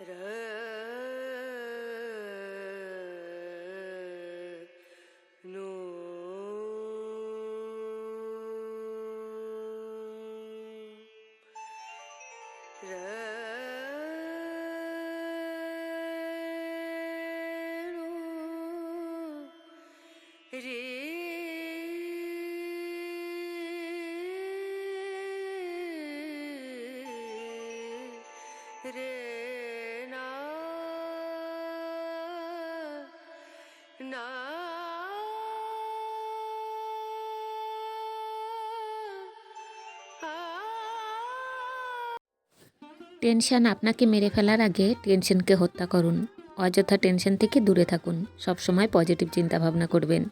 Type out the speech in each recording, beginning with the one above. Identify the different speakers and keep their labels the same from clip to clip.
Speaker 1: No
Speaker 2: tension আপনাকে মেরে ফেলার আগে টেনশনকে হত্যা করুন। অযথা টেনশন থেকে দূরে থাকুন। সবসময় পজিটিভ চিন্তা ভাবনা করবেন।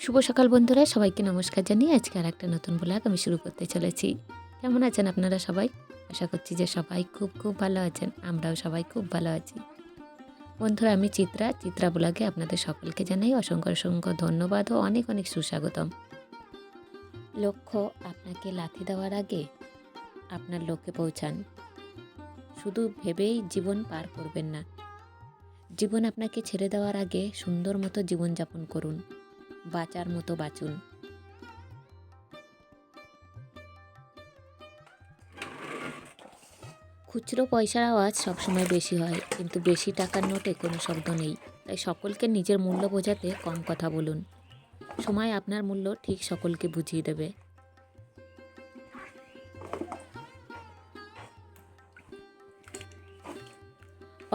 Speaker 2: শুভ সকাল বন্ধুরা, সবাইকে নমস্কার জানিয়ে আজকে আর একটা নতুন ব্লগ আমি শুরু করতে চলেছি। কেমন আছেন আপনারা সবাই? আশা করছি যে সবাই খুব খুব ভালো আছেন, আমরাও সবাই খুব ভালো আছি। বন্ধুরা, আমি চিত্রা। চিত্রা ব্লগে আপনাদের সকলকে জানাই অসংখ্য অসংখ্য ধন্যবাদ ও অনেক অনেক সুস্বাগতম। লক্ষ্য, আপনাকে লাথি দেওয়ার আগে আপনার লক্ষ্যে পৌঁছান। শুধু ভেবেই জীবন পার করবেন না। জীবন আপনাকে ছেড়ে দেওয়ার আগে সুন্দর মতো জীবনযাপন করুন। বাঁচার মতো বাঁচুন। খুচরো পয়সার আওয়াজ সবসময় বেশি হয়, কিন্তু বেশি টাকার নোটে কোনো শব্দ নেই। তাই সকলকে নিজের মূল্য বোঝাতে কম কথা বলুন। সময় আপনার মূল্য ঠিক সকলকে বুঝিয়ে দেবে।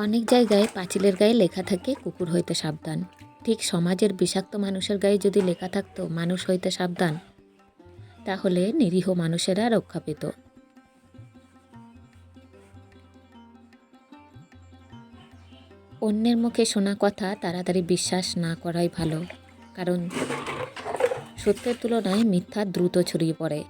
Speaker 2: অনেক জায়গায় পাঁচিলের গায়ে লেখা থাকে, কুকুর হইতে সাবধান। ঠিক সমাজের বিষাক্ত মানুষের গায়ে যদি লেখা থাকতো, মানুষ হইতে সাবধান, তাহলে নিরীহ মানুষেরা রক্ষা পেত। অন্যের মুখে শোনা কথা তাড়াতাড়ি বিশ্বাস না করাই ভালো, কারণ সত্যের তুলনায় মিথ্যা দ্রুত ছড়িয়ে পড়ে।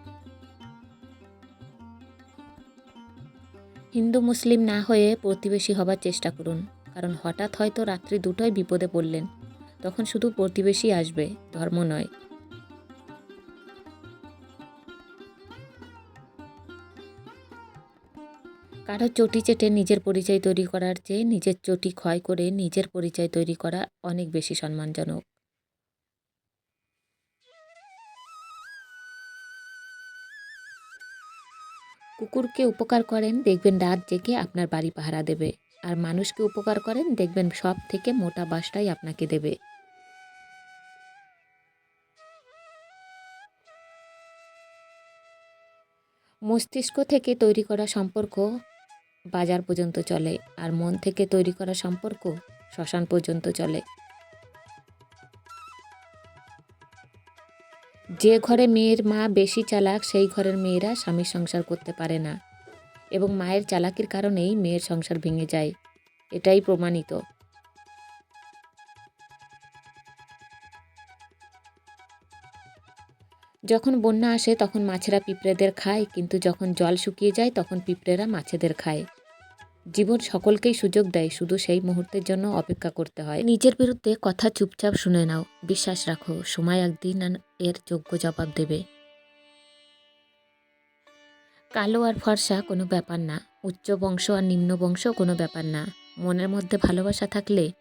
Speaker 2: হিন্দু মুসলিম না হয়ে প্রতিবেশী হবার চেষ্টা করুন, কারণ হঠাৎ হয়তো রাত্রি দুটোয় বিপদে পড়লেন। তখন শুধু প্রতিবেশী আসবে, ধর্ম নয়। কারও চটি চেটে নিজের পরিচয় তৈরি করার চেয়ে নিজের চটি ক্ষয় করে নিজের পরিচয় তৈরি করা অনেক বেশি সম্মানজনক। কুকুরকে উপকার করেন, দেখবেন রাত জেগে আপনার বাড়ি পাহারা দেবে। আর মানুষকে উপকার করেন, দেখবেন সব থেকে মোটা বাসটাই আপনাকে দেবে। মস্তিষ্ক থেকে তৈরি করা সম্পর্ক বাজার পর্যন্ত চলে, আর মন থেকে তৈরি করা সম্পর্ক শ্মশান পর্যন্ত চলে। যে ঘরে মেয়ের মা বেশি চালাক, সেই ঘরের মেয়েরা স্বামীর সংসার করতে পারে না এবং মায়ের চালাকির কারণেই মেয়ের সংসার ভেঙে যায়। এটাই প্রমাণিত। যখন বন্যা আসে তখন মাছেরা পিঁপড়েদের খায়, কিন্তু যখন জল শুকিয়ে যায় তখন পিঁপড়েরা মাছেদের খায়। জীবন সকলকেই সুযোগ দেয়, শুধু সেই মুহূর্তের জন্য অপেক্ষা করতে হয়। নিজের বিরুদ্ধে কথা চুপচাপ শুনে নাও, বিশ্বাস রাখো, সময় একদিন এর যোগ্য জবাব দেবে। কালো আর ফর্সা কোনো ব্যাপার না, উচ্চ বংশ আর নিম্ন বংশ কোনো ব্যাপার না। মনের মধ্যে ভালোবাসা থাকলে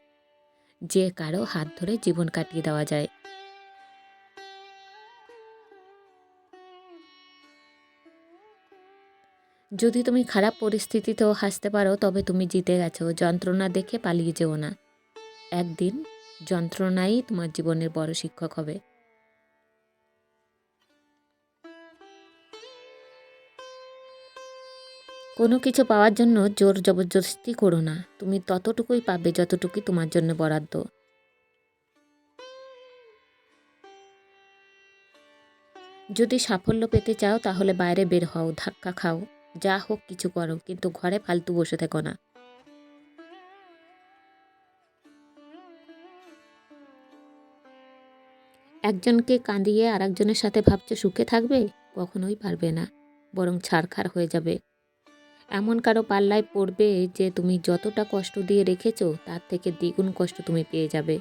Speaker 2: যে কারও হাত ধরে জীবন কাটিয়ে দেওয়া যায়। যদি তুমি খারাপ পরিস্থিতিতেও হাসতে পারো, তবে তুমি জিতে গেছো। যন্ত্রণা দেখে পালিয়ে যেও না। একদিন যন্ত্রণাই তোমার জীবনের বড় শিক্ষক হবে। কোনো কিছু পাওয়ার জন্য জোর জবরদস্তি করো না। তুমি ততটুকুই পাবে যতটুকুই তোমার জন্য বরাদ্দ। যদি সাফল্য পেতে চাও, তাহলে বাইরে বের হও, ধাক্কা খাও। যা হোক কিছু করো, কিন্তু ঘরে ফালতু বসে থেকো না। একজনকে কাঁদিয়ে আর একজনের সাথে ভাবছ সুখে থাকবে? কখনোই পারবে না, বরং ছাড়খাড় হয়ে যাবে। এমন কারও পাল্লায় পড়বে যে তুমি যতটা কষ্ট দিয়ে রেখেছো, তার থেকে দ্বিগুণ কষ্ট তুমি পেয়ে যাবে।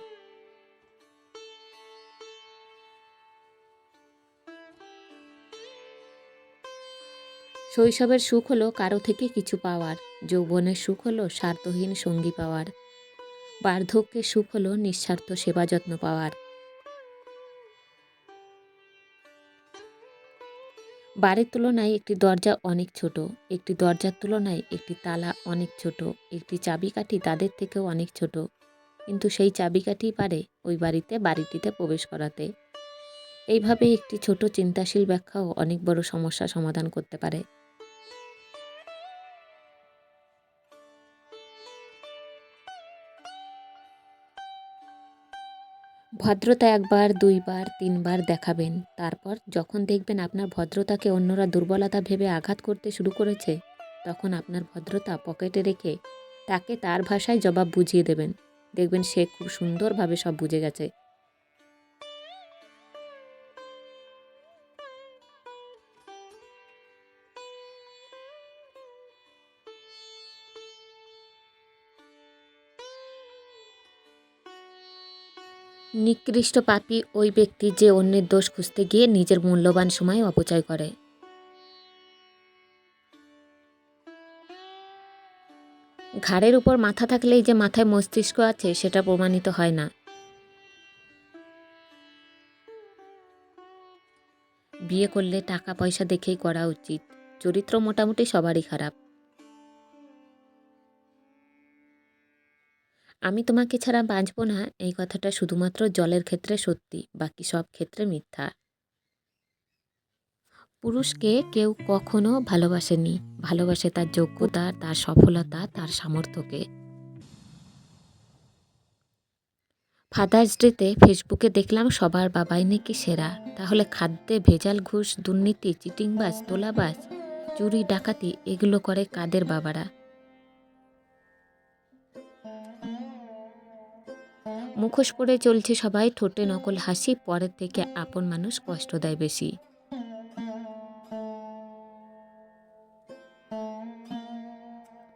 Speaker 2: শৈশবের সুখ হলো কারও থেকে কিছু পাওয়ার, যৌবনের সুখ হলো স্বার্থহীন সঙ্গী পাওয়ার, বার্ধক্যের সুখ হলো নিঃস্বার্থ সেবা যত্ন পাওয়ার। বাড়ির তুলনায় একটি দরজা অনেক ছোট, একটি দরজার তুলনায় একটি তালা অনেক ছোট, একটি চাবিকাঠি তাদের থেকেও অনেক ছোট, কিন্তু সেই চাবিকাঠি পারে ওই বাড়িতে বাড়িটিতে প্রবেশ করাতে। এইভাবে একটি ছোট চিন্তাশীল ব্যাখ্যাও অনেক বড় সমস্যা সমাধান করতে পারে। ভদ্রতা একবার, দুইবার, তিনবার দেখাবেন। তারপর যখন দেখবেন আপনার ভদ্রতাকে অন্যরা দুর্বলতা ভেবে আঘাত করতে শুরু করেছে, তখন আপনার ভদ্রতা পকেটে রেখে তাকে তার ভাষায় জবাব বুঝিয়ে দেবেন। দেখবেন সে খুব সুন্দরভাবে সব বুঝে গেছে। নিকৃষ্ট পাপী ওই ব্যক্তি যে অন্যের দোষ খুঁজতে গিয়ে নিজের মূল্যবান সময় অপচয় করে। ঘাড়ের উপর মাথা থাকলেই যে মাথায় মস্তিষ্ক আছে, সেটা প্রমাণিত হয় না। বিয়ে করলে টাকা পয়সা দেখেই করা উচিত। চরিত্র মোটামুটি সবারই খারাপ। আমি তোমাকে ছাড়া বাঁচব না, এই কথাটা শুধুমাত্র জলের ক্ষেত্রে সত্যি, বাকি সব ক্ষেত্রে মিথ্যা। পুরুষকে কেউ কখনো ভালোবাসেনি, ভালোবাসে তার যোগ্যতা, তার সফলতা, তার সামর্থ্যকে। ফাদার্স ডেতে ফেসবুকে দেখলাম সবার বাবাই নাকি সেরা। তাহলে খাদ্যে ভেজাল ঘুষ, দুর্নীতি, চিটিংবাজ, তোলাবাজ, চুরি, ডাকাতি, এগুলো করে কাদের বাবারা? মুখোশ পরে চলছে সবাই, ঠোঁটে নকল হাসি, পরের থেকে আপন মানুষ কষ্ট দেয় বেশি।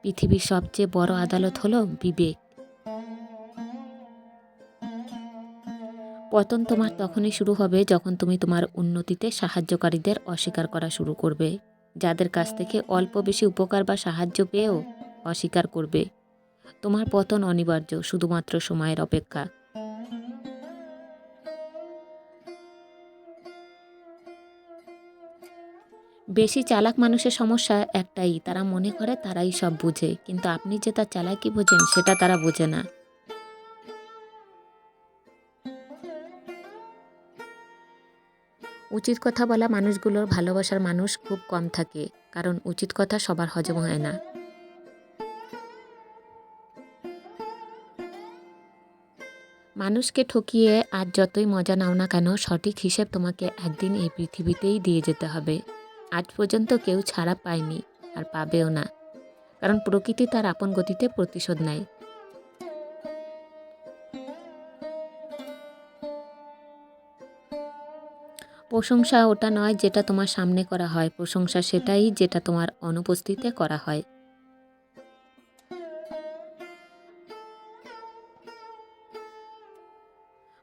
Speaker 2: পৃথিবীর সবচেয়ে বড় আদালত হলো বিবেক। পতন তোমার তখনই শুরু হবে যখন তুমি তোমার উন্নতিতে সাহায্যকারীদের অস্বীকার করা শুরু করবে। যাদের কাছ থেকে অল্প বেশি উপকার বা সাহায্য পেয়েও অস্বীকার করবে। তোমার পতন অনিবার্য, শুধুমাত্র সময়ের অপেক্ষা। বেশি চালাক মানুষের সমস্যা একটাই, তারা মনে করে তারাই সব বুঝে, কিন্তু আপনি যে তার চালাকি বোঝেন, সেটা তারা বোঝে না। উচিত কথা বলা মানুষগুলোর ভালোবাসার মানুষ খুব কম থাকে, কারণ উচিত কথা সবার হজম হয় না। মানুষকে ঠকিয়ে আর যতই মজা নাও না কেন, সঠিক হিসেব তোমাকে একদিন এই পৃথিবীতেই দিয়ে যেতে হবে। আজ পর্যন্ত কেউ ছাড়া পায়নি আর পাবেও না। কারণ প্রকৃতি তার আপন গতিতে প্রতিশোধ নেয়। প্রশংসা ওটা নয় যেটা তোমার সামনে করা হয়। প্রশংসা সেটাই যেটা তোমার অনুপস্থিতিতে করা হয়।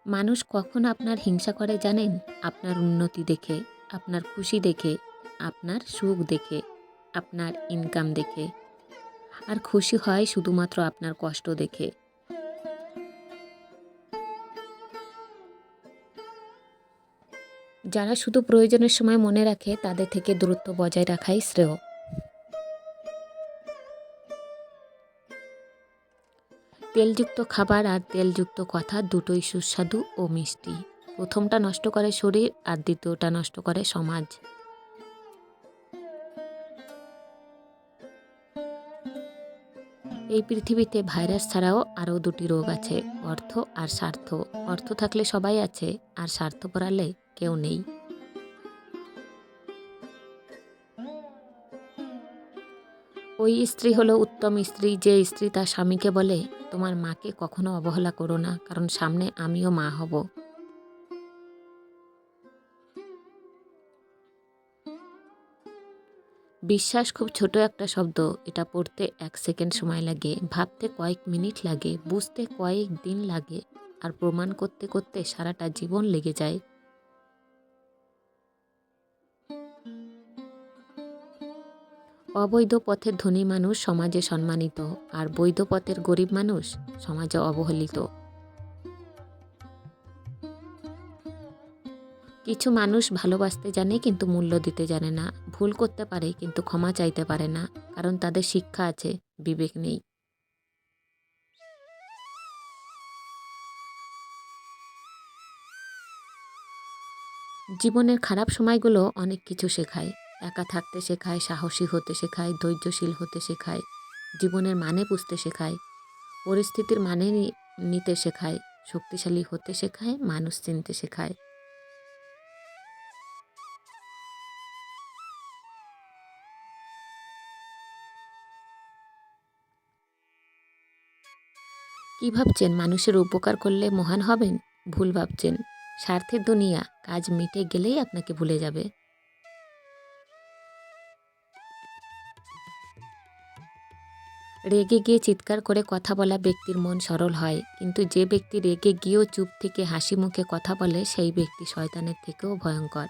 Speaker 2: মানুষ কখন আপনার হিংসা করে জানেন? আপনার উন্নতি দেখে, আপনার খুশি দেখে, আপনার সুখ দেখে, আপনার ইনকাম দেখে। আর খুশি হয় শুধুমাত্র আপনার কষ্ট দেখে। যারা শুধু প্রয়োজনের সময় মনে রাখে, তাদের থেকে দূরত্ব বজায় রাখাই শ্রেয়। তেলযুক্ত খাবার আর তেলযুক্ত কথা দুটোই সুস্বাদু ও মিষ্টি। প্রথমটা নষ্ট করে শরীর আর দ্বিতীয়টা নষ্ট করে সমাজ। এই পৃথিবীতে ভাইরাস ছাড়াও আরও দুটি রোগ আছে, অর্থ আর স্বার্থ। অর্থ থাকলে সবাই আছে, আর স্বার্থ পড়ালে কেউ নেই। ওই স্ত্রী হলো উত্তম স্ত্রী, যে স্ত্রী তার স্বামীকে বলে, তোমার মাকে কখনো অবহেলা করো না, কারণ সামনে আমিও মা হব। বিশ্বাস খুব ছোট একটা শব্দ। এটা পড়তে এক সেকেন্ড সময় লাগে, ভাবতে কয়েক মিনিট লাগে, বুঝতে কয়েক দিন লাগে, আর প্রমাণ করতে করতে সারাটা জীবন লেগে যায়। অবৈধ পথের ধনী মানুষ সমাজে সম্মানিত, আর বৈধ পথের গরিব মানুষ সমাজে অবহেলিত। কিছু মানুষ ভালোবাসতে জানে কিন্তু মূল্য দিতে জানে না, ভুল করতে পারে কিন্তু ক্ষমা চাইতে পারে না, কারণ তাদের শিক্ষা আছে, বিবেক নেই। জীবনের খারাপ সময়গুলো অনেক কিছু শেখায়। একা থাকতে শেখায়, সাহসী হতে শেখায়, ধৈর্যশীল হতে শেখায়, জীবনের মানে বুঝতে শেখায়, পরিস্থিতির মানে নিতে শেখায়, শক্তিশালী হতে শেখায়, মানুষ চিনতে শেখায়। কি ভাবছেন? মানুষের উপকার করলে মহান হবেন? ভুল ভাবছেন? স্বার্থের দুনিয়া, কাজ মিটে গেলেই আপনাকে ভুলে যাবে। রেগে গিয়ে চিৎকার করে কথা বলা ব্যক্তির মন সরল হয়, কিন্তু যে ব্যক্তি রেগে গিয়েও চুপ থেকে হাসি মুখে কথা বলে, সেই ব্যক্তি শয়তানের থেকেও ভয়ঙ্কর।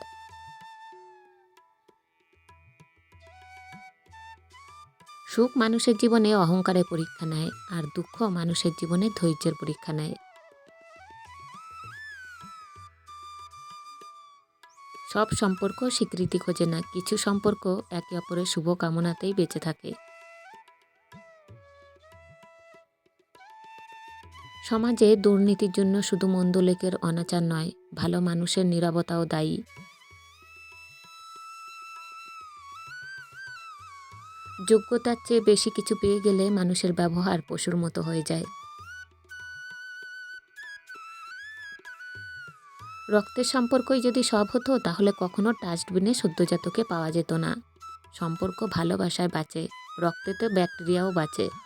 Speaker 2: সুখ মানুষের জীবনে অহংকারের পরীক্ষা নেয়, আর দুঃখ মানুষের জীবনে ধৈর্যের পরীক্ষা নেয়। সব সম্পর্ক স্বীকৃতি খোঁজে না, কিছু সম্পর্ক একে অপরের শুভ কামনাতেই বেঁচে থাকে। সমাজে দুর্নীতির জন্য শুধু মন্দলেকের অনাচার নয়, ভালো মানুষের নীরবতাও দায়ী। যোগ্যতার চেয়ে বেশি কিছু পেয়ে গেলে মানুষের ব্যবহার পশুর মতো হয়ে যায়। রক্তের সম্পর্কই যদি সব হতো, তাহলে কখনো ডাস্টবিনে সদ্যজাতকে পাওয়া যেত না। সম্পর্ক ভালোবাসায় বাঁচে রক্তেতে ব্যাকটেরিয়াও বাঁচে।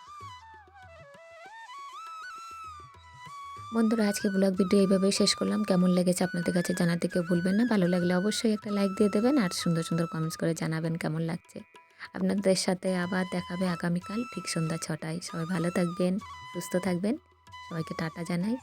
Speaker 2: বন্ধুরা, আজকে ব্লগ ভিডিও এইভাবেই শেষ করলাম। কেমন লেগেছে আপনাদের কাছে জানাতে কেউ ভুলবেন না। ভালো লাগলে অবশ্যই একটা লাইক দিয়ে দেবেন আর সুন্দর সুন্দর কমেন্টস করে জানাবেন কেমন লাগছে। আপনাদের সাথে আবার দেখাবে আগামীকাল ঠিক সন্ধ্যা ছটায়। সবাই ভালো থাকবেন, সুস্থ থাকবেন। সবাইকে টাটা জানাই।